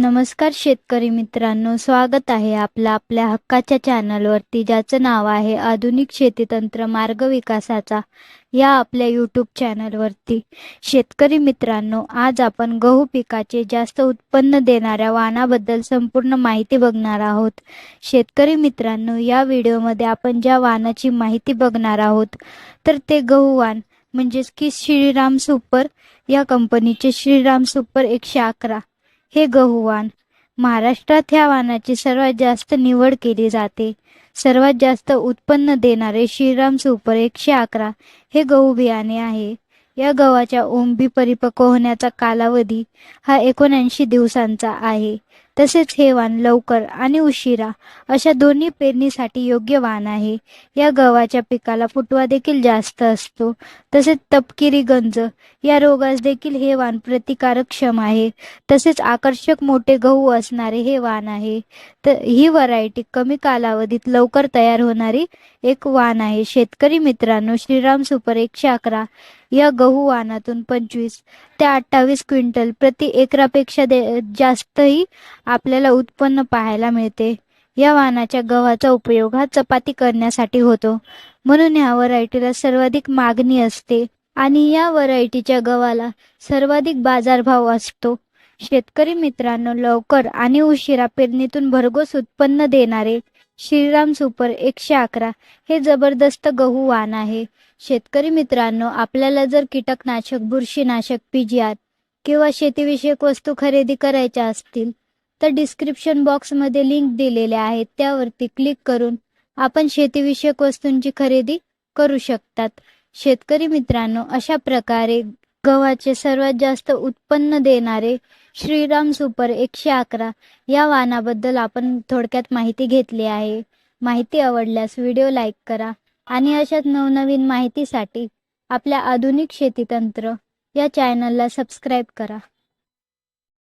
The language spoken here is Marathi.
नमस्कार शेतकरी मित्रांनो स्वागत आहे आपलं आपल्या हक्काच्या चॅनलवरती ज्याचं नाव आहे आधुनिक शेतीतंत्र मार्ग विकासाचा या आपल्या यूट्यूब चॅनलवरती. शेतकरी मित्रांनो आज आपण गहू पिकाचे जास्त उत्पन्न देणाऱ्या वाणाबद्दल संपूर्ण माहिती बघणार आहोत. शेतकरी मित्रांनो या व्हिडिओमध्ये आपण ज्या वाणाची माहिती बघणार आहोत तर ते गहू वाण म्हणजेच की श्रीराम सुपर या कंपनीचे श्रीराम सुपर एकशे अकरा. हे गहू वाण महाराष्ट्रात ह्या वाणाची सर्वात जास्त निवड केली जाते. सर्वात जास्त उत्पन्न देणारे श्रीराम सुपर एकशे अकरा हे गहू बियाणे आहे. या गव्हाच्या ओंबी परिपक्व होण्याचा कालावधी हा एकोणऐंशी दिवसांचा आहे. तसेच हे वाण लवकर आणि उशिरा अशा दोन्ही पेरणीसाठी योग्य वाण आहे. या गव्हाच्या पिकाला फुटवा देखील जास्त असतो. तसेच तपकिरी गंज या रोगास देखील हे वाण प्रतिकारक्षम आहे. तसेच आकर्षक मोठे गहू असणारे हे वाण आहे. तर ही व्हरायटी कमी कालावधीत लवकर तयार होणारी एक वाण आहे. शेतकरी मित्रांनो श्रीराम सुपर एकशे अकरा या गहू वाहनातून पंचवीस ते अठ्ठावीस क्विंटल प्रति एकरापेक्षा दे जास्तही आपल्याला उत्पन्न पाहायला मिळते. या वाहनाच्या गव्हाचा उपयोग हा चपाती करण्यासाठी होतो. म्हणून ह्या व्हरायटीला सर्वाधिक मागणी असते आणि या व्हरायटीच्या गव्हाला सर्वाधिक बाजारभाव असतो. शेतकरी मित्रांनो लवकर आणि उशिरा पेरणीतून भरघोस उत्पन्न देणारे श्रीराम सुपर एकशे अकरा हे जबरदस्त गहू वाण आहे. शेतकरी मित्रांनो आपल्याला जर कीटकनाशक बुरशीनाशक पिजिआर किंवा शेतीविषयक वस्तू खरेदी करायच्या असतील तर डिस्क्रिप्शन बॉक्समध्ये लिंक दिलेल्या आहेत. त्यावरती क्लिक करून आपण शेतीविषयक वस्तूंची खरेदी करू शकतात. शेतकरी मित्रांनो अशा प्रकारे गव्हाचे सर्वात जास्त उत्पन्न देणारे श्रीराम सुपर एकशे अकरा या वाहनाबद्दल आपण थोडक्यात माहिती घेतली आहे. माहिती आवडल्यास व्हिडिओ लाईक करा आणि अशाच नवनवीन माहितीसाठी आपल्या आधुनिक शेतीतंत्र या चॅनलला सबस्क्राईब करा.